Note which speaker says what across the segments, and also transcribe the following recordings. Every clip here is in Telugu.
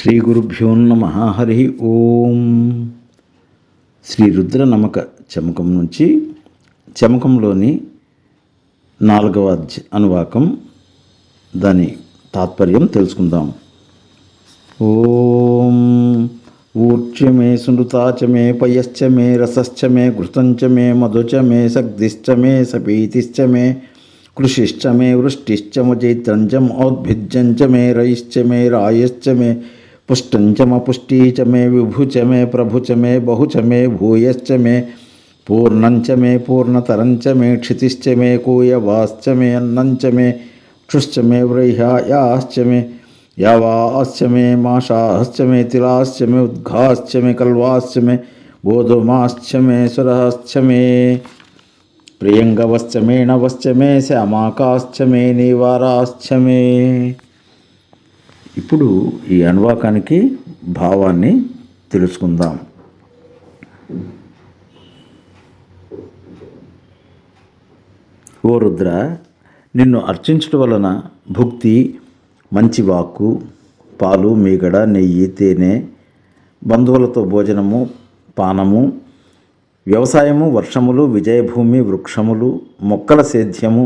Speaker 1: శ్రీ గురుభ్యో నమ. హరి ఓం. శ్రీ రుద్ర నమక చమకం నుంచి చమకంలోని నాలుగవ అనువాకం. దాని తాత్పర్యం తెలుసుకుందాం. ఓం. ఊర్చ మే సునృతాచ మే పయశ్చ మే రసశ్చ మే ఘృతంచ మే మధుచ మే సగ్ధిశ్చ మే సపీతిశ్చ మే కృషిశ్చ మే వృష్టిశ్చ మజైత్రంచ ఔద్భిజ్యంచ మే రయిశ్చ మే రాయశ్చ మే పుష్టంచ మపుష్టీ చ మే విభుచ మే ప్రభుచ మే బహుచ మే భూయశ్చ మే పూర్ణంచ మే పూర్ణతరంచ మే క్షితిశ్చ మే కూయవాశ్చ మే అన్నంచ మే క్షుశ్చ మే వ్రైహాయాశ్చ మే యావాశ్చ మే మాషాశ్చ మే తిలాశ్చ మే ఉద్ఘాశ్చ మే కల్వాశ్చ మే గోధుమాశ్చ మే సురశ్చ మే ప్రియంగవశ్చ మే నవశ్చ మే శ్యామాకాశ్చ మే నీవారాశ్చ మే ఇప్పుడు ఈ అణువాకానికి భావాన్ని తెలుసుకుందాం. ఓ రుద్ర నిన్ను అర్చించడం వలన భుక్తి మంచి వాక్కు పాలు మీగడ నెయ్యి తేనె బంధువులతో భోజనము పానము వ్యవసాయము వర్షములు విజయభూమి వృక్షములు మొక్కల సేద్యము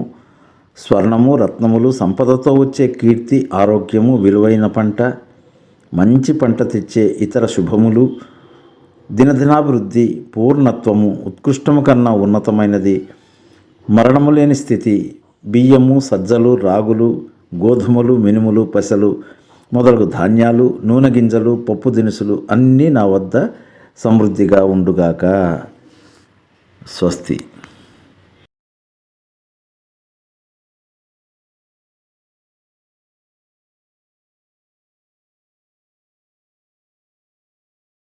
Speaker 1: స్వర్ణము రత్నములు సంపదతో వచ్చే కీర్తి ఆరోగ్యము విలువైన పంట మంచి పంట తెచ్చే ఇతర శుభములు దినదినాభివృద్ధి పూర్ణత్వము ఉత్కృష్టము కన్నా ఉన్నతమైనది మరణము లేని స్థితి బియ్యము సజ్జలు రాగులు గోధుమలు మినుములు పెసలు మొదలగు ధాన్యాలు నూనె గింజలు పప్పు దినుసులు అన్నీ నా వద్ద సమృద్ధిగా ఉండుగాక. స్వస్తి.